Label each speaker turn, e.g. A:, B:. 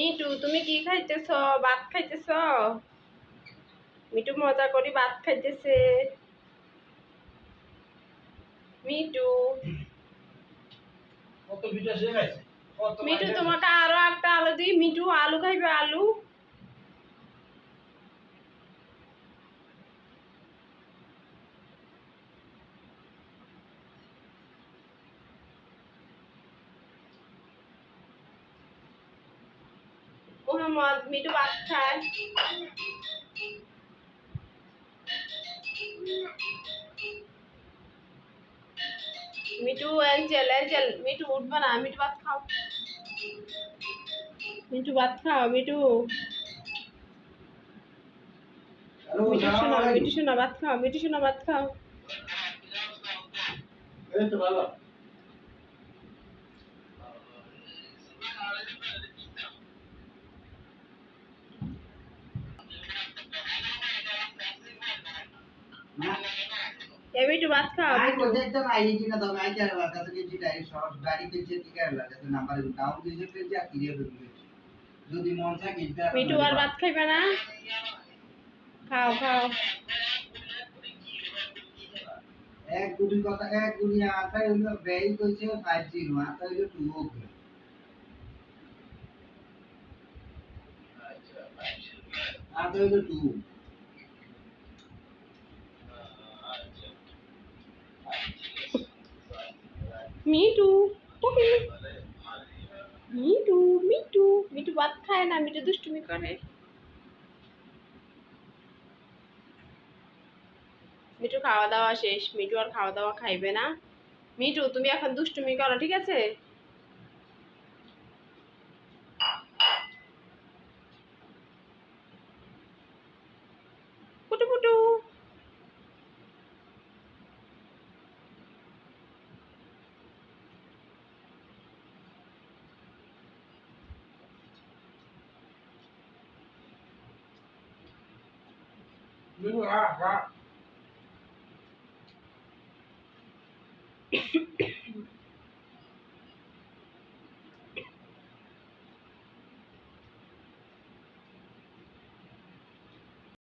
A: Me too তুমি কি খাইতেছ? ভাত খাইতেছ? মিটু মজা করি ভাত খাইতেছে। মিটু মিটু তোমাকে আরও একটা আলু দিই। মিটু আলু খাইবে আলু? মিটু ভাত খায়। মিটু এঞ্জেল এঞ্জেল মিটু উঠবে না মিটু ভাত খাও। মিটু ভাত খাও মিটু
B: সালাম
A: শোনা। মিটু শোনা ভাত খাও মিটু শোনা ভাত খাও।
B: এই তো ভালো।
A: এ মিটু ভাত খাও
C: আই
A: মিটু
C: প্রজেক্ট তো কিনা দাও? আই কেন লাগা তো কিছু ডাইরেক্ট শর্ট গাড়ি পেছে কি কেন লাগা? নাম্বার ডাউন দিছে পেছে আর ক্লিয়ার করে যদি মন থাকে
A: মিটু আর ভাত খাইবে না? খাও খাও।
C: এক গুলি কথা এক গুলি আটা হইল ব্যয় কইছে 50 আটা হইল 2 ওকে আটা হইল 2
A: মিটু ওকে মিটু মিটু মিটু ভাত খায় না মিটু দুষ্টুমি করে। মিটু খাওয়া দাওয়া শেষ। মিটু আর খাওয়া দাওয়া খাইবে না। মিটু তুমি এখন দুষ্টুমি করো, ঠিক আছে?
B: Đúng rồi,